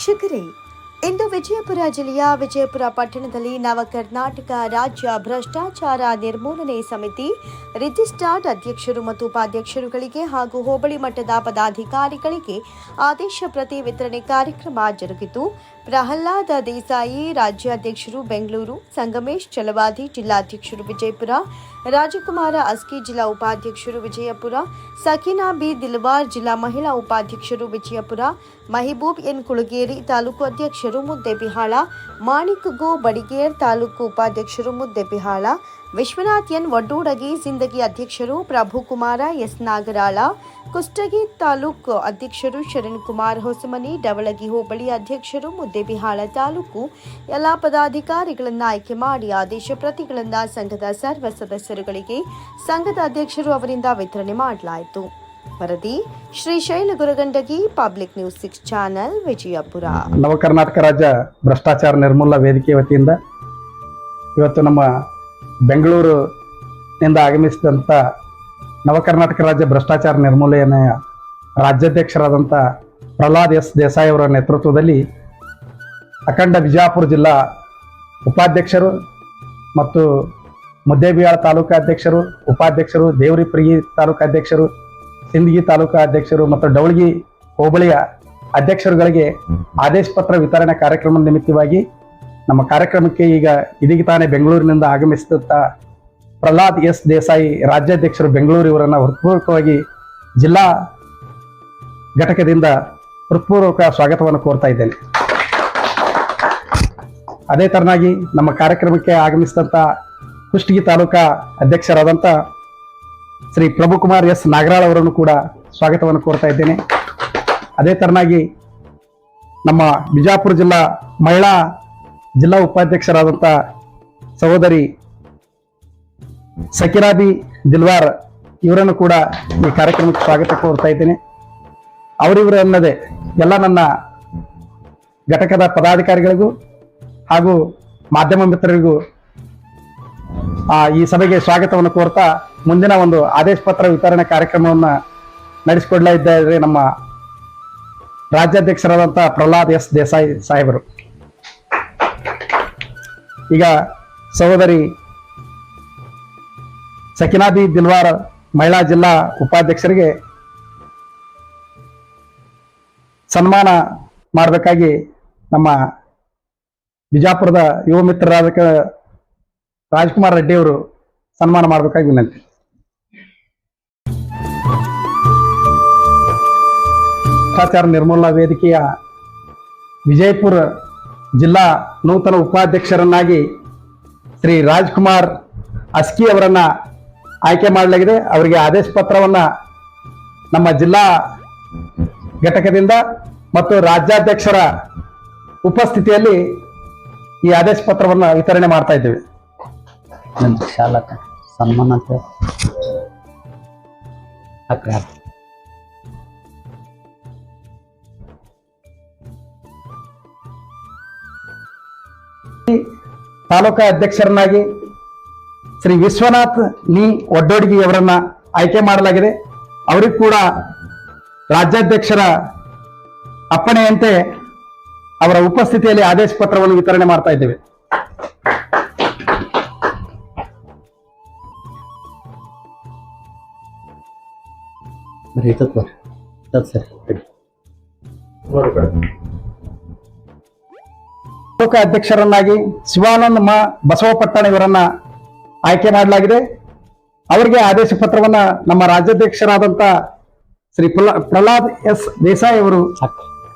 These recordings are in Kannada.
ವೀಕ್ಷಕರೇ ಇಂದು ವಿಜಯಪುರ ಜಿಲ್ಲೆಯ ವಿಜಯಪುರ ಪಟ್ಟಣದಲ್ಲಿ ನವ ಕರ್ನಾಟಕ ರಾಜ್ಯ ಭ್ರಷ್ಟಾಚಾರ ನಿರ್ಮೂಲನೆ ಸಮಿತಿ, ರಿಜಿಸ್ಟ್ರಾರ್ಡ್ ಅಧ್ಯಕ್ಷರು ಮತ್ತು ಉಪಾಧ್ಯಕ್ಷರುಗಳಿಗೆ ಹಾಗೂ ಹೋಬಳಿ ಮಟ್ಟದ ಪದಾಧಿಕಾರಿಗಳಿಗೆ ಆದೇಶ ಪ್ರತಿ ವಿತರಣೆ ಕಾರ್ಯಕ್ರಮ ಜರುಗಿತು. ಪ್ರಹ್ಲಾದ ದೇಸಾಯಿ, ರಾಜ್ಯಾಧ್ಯಕ್ಷರು ಬೆಂಗಳೂರು, ಸಂಗಮೇಶ್ ಚಲವಾದಿ, ಜಿಲ್ಲಾಧ್ಯಕ್ಷರು ವಿಜಯಪುರ, ರಾಜಕುಮಾರ ಅಸ್ಕಿ, ಜಿಲ್ಲಾ ಉಪಾಧ್ಯಕ್ಷರು ವಿಜಯಪುರ ಸಕೀನಾ ಬಿ. ದಿಲ್ವಾರ್, ಜಿಲ್ಲಾ ಮಹಿಳಾ ಉಪಾಧ್ಯಕ್ಷರು ವಿಜಯಪುರ, ಮಹಿಬೂಬ್ ಎನ್. ಕುಳಗೇರಿ ತಾಲೂಕು ಅಧ್ಯಕ್ಷರು ಮುದ್ದೆಬಿಹಾಳ ಮಾಣಿಕ್ ಗೋ ಬಡಿಗೇರ್ ತಾಲೂಕು ಉಪಾಧ್ಯಕ್ಷರು ಮುದ್ದೆಬಿಹಾಳ ವಿಶ್ವನಾಥ್ ಎನ್ ವಡ್ಡೂಡಗಿ ಜಿಂದಗಿ ಅಧ್ಯಕ್ಷರು ಪ್ರಭುಕುಮಾರ ಎಸ್ ನಾಗರಾಳ, ಕುಷ್ಟಗಿ ತಾಲೂಕು ಅಧ್ಯಕ್ಷರು ಶರಣ್ ಕುಮಾರ್ ಹೊಸಮನಿ, ಡವಳಗಿ ಹೋಬಳಿ ಅಧ್ಯಕ್ಷರು ಮುದ್ದೆಬಿಹಾಳ ತಾಲೂಕು. ಎಲ್ಲ ಪದಾಧಿಕಾರಿಗಳನ್ನು ಆಯ್ಕೆ ಮಾಡಿ ಆದೇಶ ಪ್ರತಿಗಳನ್ನು ಸಂಘದ ಸರ್ವ ಸದಸ್ಯರುಗಳಿಗೆ ಸಂಘದ ಅಧ್ಯಕ್ಷರು ಅವರಿಂದ ವಿತರಣೆ ಮಾಡಲಾಯಿತು. ವರದಿ Srishaila Guragandagi public news six channel Vijayapura. ನವ ಕರ್ನಾಟಕ ರಾಜ್ಯ ಭ್ರಷ್ಟಾಚಾರ ನಿರ್ಮೂಲ ವೇದಿಕೆ ವತಿಯಿಂದ ಇವತ್ತು ನಮ್ಮ ಬೆಂಗಳೂರು ನಿಂದ ಆಗಮಿಸಿದಂಥ ನವ ಕರ್ನಾಟಕ ರಾಜ್ಯ ಭ್ರಷ್ಟಾಚಾರ ನಿರ್ಮೂಲನೆಯ ರಾಜ್ಯಾಧ್ಯಕ್ಷರಾದಂಥ ಪ್ರಹ್ಲಾದ್ ಎಸ್ ದೇಸಾಯಿ ಅವರ ನೇತೃತ್ವದಲ್ಲಿ ಅಖಂಡ ಬಿಜಾಪುರ ಜಿಲ್ಲಾ ಉಪಾಧ್ಯಕ್ಷರು ಮತ್ತು ಮುದ್ದೇಬಿಹಾಳ ತಾಲೂಕಾಧ್ಯಕ್ಷರು, ಉಪಾಧ್ಯಕ್ಷರು, ದೇವರಿಪ್ರಗಿ ತಾಲೂಕಾ ಅಧ್ಯಕ್ಷರು ಸಿಂದಗಿ ತಾಲೂಕಾ ಅಧ್ಯಕ್ಷರು ಮತ್ತು ಡವಳಗಿ ಹೋಬಳಿಯ ಅಧ್ಯಕ್ಷರುಗಳಿಗೆ ಆದೇಶ ಪತ್ರ ವಿತರಣೆ ಕಾರ್ಯಕ್ರಮದ ನಿಮಿತ್ತವಾಗಿ ನಮ್ಮ ಕಾರ್ಯಕ್ರಮಕ್ಕೆ ಈಗ ಇದೀಗ ತಾನೇ ಬೆಂಗಳೂರಿನಿಂದ ಆಗಮಿಸಿದಂಥ ಪ್ರಹ್ಲಾದ್ ಎಸ್ ದೇಸಾಯಿ ರಾಜ್ಯಾಧ್ಯಕ್ಷರು ಬೆಂಗಳೂರು ಇವರನ್ನು ಹೃತ್ಪೂರ್ವಕವಾಗಿ ಜಿಲ್ಲಾ ಘಟಕದಿಂದ ಹೃತ್ಪೂರ್ವಕ ಸ್ವಾಗತವನ್ನು ಕೋರ್ತಾ ಇದ್ದೇನೆ. ಅದೇ ತರನಾಗಿ ನಮ್ಮ ಕಾರ್ಯಕ್ರಮಕ್ಕೆ ಆಗಮಿಸಿದಂತ ಕುಷ್ಟಗಿ ತಾಲೂಕಾ ಅಧ್ಯಕ್ಷರಾದಂಥ ಶ್ರೀ ಪ್ರಭುಕುಮಾರ್ ಎಸ್ ನಾಗರಾಳ್ ಅವರನ್ನು ಕೂಡ ಸ್ವಾಗತವನ್ನು ಕೋರ್ತಾ ಇದ್ದೇನೆ. ಅದೇ ತರನಾಗಿ ನಮ್ಮ ಬಿಜಾಪುರ ಜಿಲ್ಲಾ ಮಹಿಳಾ ಜಿಲ್ಲಾ ಉಪಾಧ್ಯಕ್ಷರಾದಂಥ ಸಹೋದರಿ ಸಕಿರಾಬಿ ದಿಲ್ವಾರ್ ಇವರನ್ನು ಕೂಡ ಈ ಕಾರ್ಯಕ್ರಮಕ್ಕೆ ಸ್ವಾಗತ ಕೋರ್ತಾ ಇದ್ದೇನೆ. ಅವರಿವರು ಅನ್ನದೆ ಎಲ್ಲ ನನ್ನ ಘಟಕದ ಪದಾಧಿಕಾರಿಗಳಿಗೂ ಹಾಗೂ ಮಾಧ್ಯಮ ಮಿತ್ರರಿಗೂ ಈ ಸಭೆಗೆ ಸ್ವಾಗತವನ್ನು ಕೋರ್ತಾ ಮುಂದಿನ ಒಂದು ಆದೇಶ ಪತ್ರ ವಿತರಣೆ ಕಾರ್ಯಕ್ರಮವನ್ನು ನಡೆಸಿಕೊಡ್ಲಾ ಇದ್ದಾರೆ ನಮ್ಮ ರಾಜ್ಯಾಧ್ಯಕ್ಷರಾದಂಥ ಪ್ರಹ್ಲಾದ್ ಎಸ್ ದೇಸಾಯಿ ಸಾಹೇಬರು. ಈಗ ಸಹೋದರಿ ಸಕಿನಾಬಿ ದಿಲ್ವಾರ್ ಮಹಿಳಾ ಜಿಲ್ಲಾ ಉಪಾಧ್ಯಕ್ಷರಿಗೆ ಸನ್ಮಾನ ಮಾಡಬೇಕಾಗಿ ನಮ್ಮ ಬಿಜಾಪುರದ ಯುವ ಮಿತ್ರರಾದ ರಾಜ್ಕುಮಾರ್ ರೆಡ್ಡಿ ಅವರು ಸನ್ಮಾನ ಮಾಡಬೇಕಾಗಿ ವಿನಂತಿ. ಭ್ರಷ್ಟಾಚಾರ ನಿರ್ಮೂಲನಾ ವೇದಿಕೆಯ ವಿಜಯಪುರ ಜಿಲ್ಲಾ ನೂತನ ಉಪಾಧ್ಯಕ್ಷರನ್ನಾಗಿ ಶ್ರೀ ರಾಜ್ಕುಮಾರ್ ಅಸ್ಕಿ ಅವರನ್ನ ಆಯ್ಕೆ ಮಾಡಲಾಗಿದೆ. ಅವರಿಗೆ ಆದೇಶ ಪತ್ರವನ್ನ ನಮ್ಮ ಜಿಲ್ಲಾ ಘಟಕದಿಂದ ಮತ್ತು ರಾಜ್ಯಾಧ್ಯಕ್ಷರ ಉಪಸ್ಥಿತಿಯಲ್ಲಿ ಈ ಆದೇಶ ಪತ್ರವನ್ನು ವಿತರಣೆ ಮಾಡ್ತಾ ಇದ್ದೇವೆ. ನನ್ನ ಶಾಲಕ ಸನ್ಮಾನ ತಾಲೂಕಾ ಅಧ್ಯಕ್ಷರನ್ನಾಗಿ ಶ್ರೀ ವಿಶ್ವನಾಥ್ ನೀ ಒಡ್ಡೋಡಿಗೆ ಅವರನ್ನ ಆಯ್ಕೆ ಮಾಡಲಾಗಿದೆ. ಅವರಿಗೂ ಕೂಡ ರಾಜ್ಯಾಧ್ಯಕ್ಷರ ಅಪ್ಪಣೆಯಂತೆ ಅವರ ಉಪಸ್ಥಿತಿಯಲ್ಲಿ ಆದೇಶ ಪತ್ರವನ್ನು ವಿತರಣೆ ಮಾಡ್ತಾ ಇದ್ದೇವೆ. ಬರೀ ಇರ್ತದ ಬರ್ರಿ ಇರ್ತದ ಸರ್. ತಾಲೂಕಾ ಅಧ್ಯಕ್ಷರನ್ನಾಗಿ ಶಿವಾನಂದ ಮ ಬಸವಪಟ್ಟಣ ಇವರನ್ನ ಆಯ್ಕೆ ಮಾಡಲಾಗಿದೆ ಅವರಿಗೆ ಆದೇಶ ಪತ್ರವನ್ನ ನಮ್ಮ ರಾಜ್ಯಾಧ್ಯಕ್ಷರಾದಂತ ಶ್ರೀ ಪ್ರಹ್ಲಾ- ಪ್ರಹ್ಲಾದ್ ಎಸ್ ದೇಸಾಯಿ ಅವರು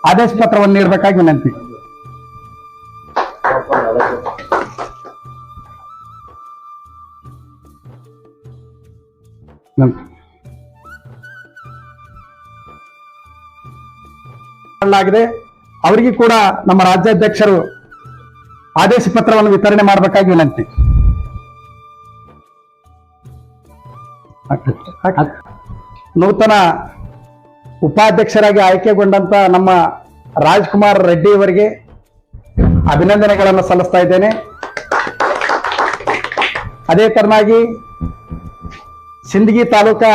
ಆದೇಶ ಪತ್ರವನ್ನು ನೀಡಬೇಕಾಗಿ ವಿನಂತಿ ವಿನಂತಿ. ಮಾಡಲಾಗಿದೆ. ಅವರಿಗೆ ಕೂಡ ನಮ್ಮ ರಾಜ್ಯಾಧ್ಯಕ್ಷರು ಆದೇಶ ಪತ್ರವನ್ನು ವಿತರಣೆ ಮಾಡಬೇಕಾಗಿ ವಿನಂತಿ. ನೂತನ ಉಪಾಧ್ಯಕ್ಷರಾಗಿ ಆಯ್ಕೆಗೊಂಡಂತ ನಮ್ಮ ರಾಜ್ಕುಮಾರ್ ರೆಡ್ಡಿ ಅವರಿಗೆ ಅಭಿನಂದನೆಗಳನ್ನು ಸಲ್ಲಿಸ್ತಾ ಇದ್ದೇನೆ. ಅದೇ ತರನಾಗಿ ಸಿಂದಗಿ ತಾಲೂಕಾ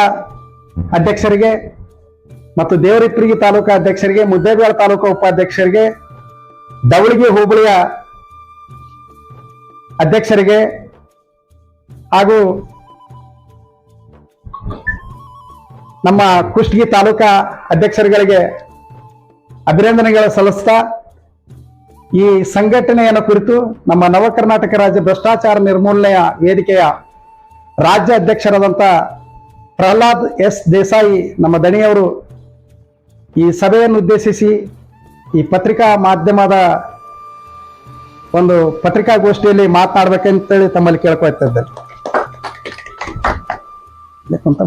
ಅಧ್ಯಕ್ಷರಿಗೆ ಮತ್ತು ದೇವರಿಪ್ರಿಗಿ ತಾಲೂಕಾ ಅಧ್ಯಕ್ಷರಿಗೆ ಮುದ್ದೇಬಿಹಾಳ ತಾಲೂಕಾ ಉಪಾಧ್ಯಕ್ಷರಿಗೆ ದವಳಗಿ ಹೋಬಳಿಯ ಅಧ್ಯಕ್ಷರಿಗೆ ಹಾಗೂ ನಮ್ಮ ಕುಷ್ಟಗಿ ತಾಲೂಕಾ ಅಧ್ಯಕ್ಷರುಗಳಿಗೆ ಅಭಿನಂದನೆಗಳ ಸಲ್ಲಿಸ್ತಾ, ಈ ಸಂಘಟನೆಯನ್ನು ಕುರಿತು ನಮ್ಮ ನವ ಕರ್ನಾಟಕ ರಾಜ್ಯ ಭ್ರಷ್ಟಾಚಾರ ನಿರ್ಮೂಲನೆಯ ವೇದಿಕೆಯ ರಾಜ್ಯ ಅಧ್ಯಕ್ಷರಾದಂಥ ಪ್ರಹ್ಲಾದ್ ಎಸ್ ದೇಸಾಯಿ, ನಮ್ಮ ದಣಿಯವರು ಈ ಸಭೆಯನ್ನು ಉದ್ದೇಶಿಸಿ ಈ ಪತ್ರಿಕಾ ಮಾಧ್ಯಮದ ಒಂದು ಪತ್ರಿಕಾಗೋಷ್ಠಿಯಲ್ಲಿ ಮಾತನಾಡ್ಬೇಕಂತೇಳಿ ತಮ್ಮಲ್ಲಿ ಕೇಳ್ಕೊಳ್ತಾ ಇದ್ದೇನೆ ಕುಂತ.